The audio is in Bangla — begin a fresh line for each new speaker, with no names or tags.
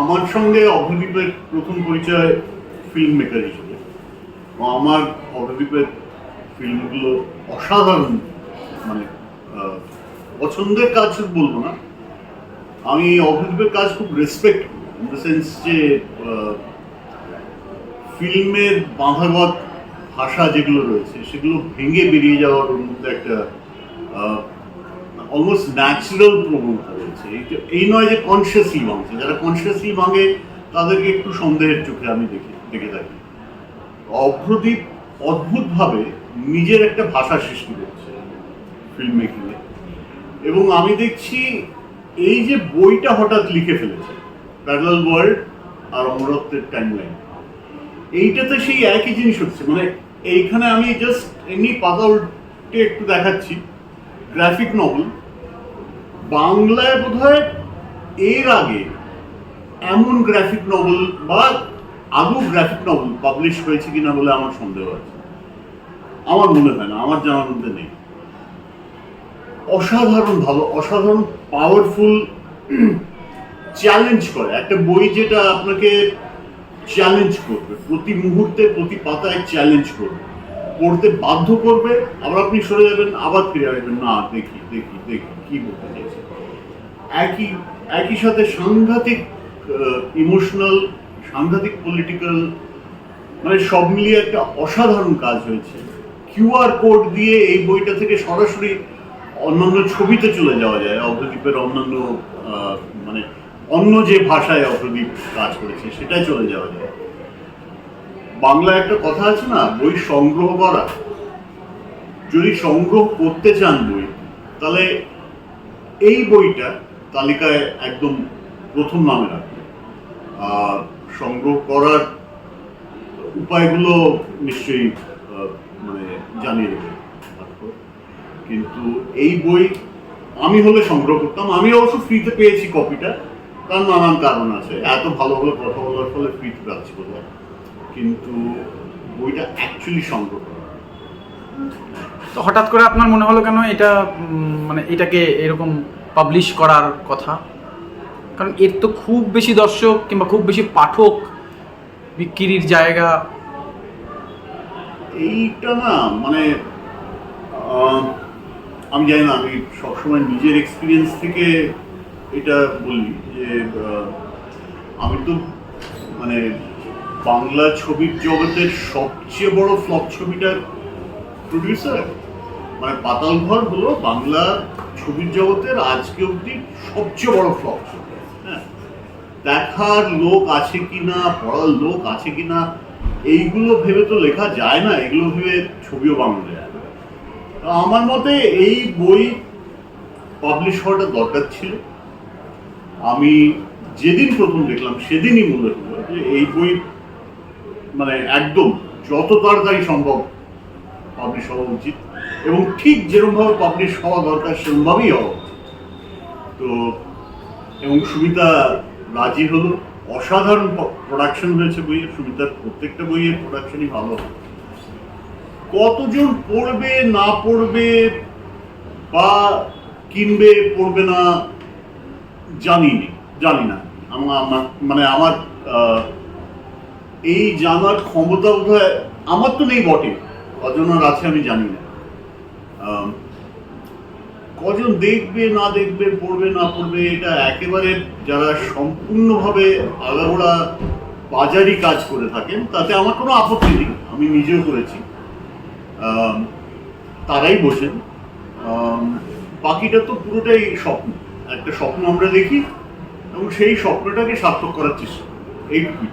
আমার সঙ্গে অভদীপের প্রথম পরিচয় ফিল্ম মেকার হিসেবে আমার অভদীপের ফিল্মগুলো অসাধারণ মানে পছন্দের কাজ বলব না, আমি অভদীপের কাজ খুব রেসপেক্ট ইন দ্য সেন্স যে ফিল্মের বাঁধাগত ভাষা যেগুলো রয়েছে, সেগুলো ভেঙে বেরিয়ে যাওয়ার মধ্যে একটা অলমোস্ট ন্যাচারাল প্রবণতা রয়েছে। এই নয় যে কনসিয়াসলি ভাঙছে যারা কনসিয়াসলি ভাঙে তাদেরকে একটু সন্দেহের চোখে আমি দেখি দেখে থাকি। অভ্রদীপ অদ্ভুতভাবে নিজের একটা ভাষা সৃষ্টি করছে ফিল্ম মেকিংয়ে এবং আমি দেখছি এই যে বইটা হঠাৎ লিখে ফেলেছে প্যারাল ওয়ার্ল্ড আর অমরত্বের টাইম টাইমলাইন এইটাতে সেই একই জিনিস হচ্ছে। মানে এইখানে আমি জাস্ট এমনি পাতা উল্টে একটু দেখাচ্ছি। গ্রাফিক নভেল বাংলায় বোধহয় এর আগে এমন গ্রাফিক নভেল বা আদৌ গ্রাফিক নভেল পাবলিশ হয়েছে কিনা বলে আমার সন্দেহ আছে। আমার মনে হয় না, আমার জানার মধ্যে নেই। অসাধারণ ভালো, অসাধারণ পাওয়ারফুল চ্যালেঞ্জ করে। একটা বই যেটা আপনাকে চ্যালেঞ্জ করবে, প্রতি মুহূর্তে, প্রতি পাতায় চ্যালেঞ্জ করবে। পড়তে বাধ্য করবে, আবার আপনি সরে যাবেন, আবার ফিরে আসবেন। না, দেখি দেখি দেখি, কি বলতে চাইছে। একই একই সাথে সাংঘাতিক ইমোশনাল সাংঘাতিক পলিটিক্যাল মানে সব মিলিয়ে একটা অসাধারণ কাজ হয়েছে। কিউআর কোড দিয়ে এই বইটা থেকে সরাসরি অন্যান্য ছবিতে চলে যাওয়া যায়। অবদ্বীপের অন্যান্য মানে অন্য যে ভাষায় অবদ্বীপ কাজ করেছে সেটাই চলে যাওয়া যায়। বাংলায় একটা কথা আছে না, বই সংগ্রহ করা। যদি সংগ্রহ করতে চান বই, তাহলে এই বইটা তালিকায় একদম প্রথম নামে রাখবে আর সংগ্রহ করার উপায়গুলো নিশ্চয়ই মানে জানিয়ে দেবে কিন্তু এই বই আমি হলে সংগ্রহ করতাম। আমি অবশ্য ফ্রিতে পেয়েছি কপিটা তার নানান কারণ আছে। এত ভালো ভালো কথা বলার ফলে ফ্রিতে পাচ্ছি বোধহয়। কিন্তু বইটা অ্যাকচুয়ালি সংগ্রহ
তো হঠাৎ করে আপনার মনে হলো কেন এটা মানে এটাকে এরকম পাবলিশ করার কথা? কারণ এর তো খুব বেশি দর্শক কিংবা খুব বেশি পাঠক বিক্রির জায়গা।
এইটা না মানে আমি জানি না আমি সবসময় নিজের এক্সপিরিয়েন্স থেকে এটা বলি যে আমি তো মানে বাংলা ছবির জগতের সবচেয়ে বড় ফ্লপ ছবিটার প্রডিউসার মানে পাতাল ঘর হলো বাংলা ছবির জগতের আজকে অবধি সবচেয়ে বড় ফ্লপ ছবি। হ্যাঁ দেখার লোক আছে কি না পড়ার লোক আছে কি না এইগুলো ভেবে তো লেখা যায় না এগুলো ভেবে ছবিও বানানো যায় আমার মতে এই বই পাবলিশ হওয়াটা দরকার ছিল। আমি যেদিন প্রথম দেখলাম, সেদিনই মনে হলো যে এই বই মানে একদম যত তাড়াতাড়ি সম্ভব পাবলিশ হওয়া উচিত এবং ঠিক যেরকমভাবে পাবলিশ হওয়া দরকার সেরকমভাবেই হওয়া উচিত। তো, এবং সুবিধা রাজি হলো। অসাধারণ প্রোডাকশন হয়েছে বইয়ের সুমিতার প্রত্যেকটা বইয়ের প্রোডাকশনই ভালো। কতজন পড়বে, না পড়বে, বা কিনবে, পড়বে না জানি জানি না। আমার মানে আমার এই জানার ক্ষমতা বোধহয় আমার তো নেই বটে। কজনের আছে আমি জানি না। কজন দেখবে, না দেখবে, পড়বে, না পড়বে, এটা একেবারে যারা সম্পূর্ণভাবে আগাগোড়া বাজারি কাজ করে থাকেন, তাতে আমার কোনো আপত্তি নেই। আমি নিজেও করেছি। তারাই বসেন বাকিটা তো পুরোটাই স্বপ্ন। একটা স্বপ্ন আমরা দেখি এবং সেই স্বপ্নটাকে সার্থক করার চেষ্টা এইটুকুই।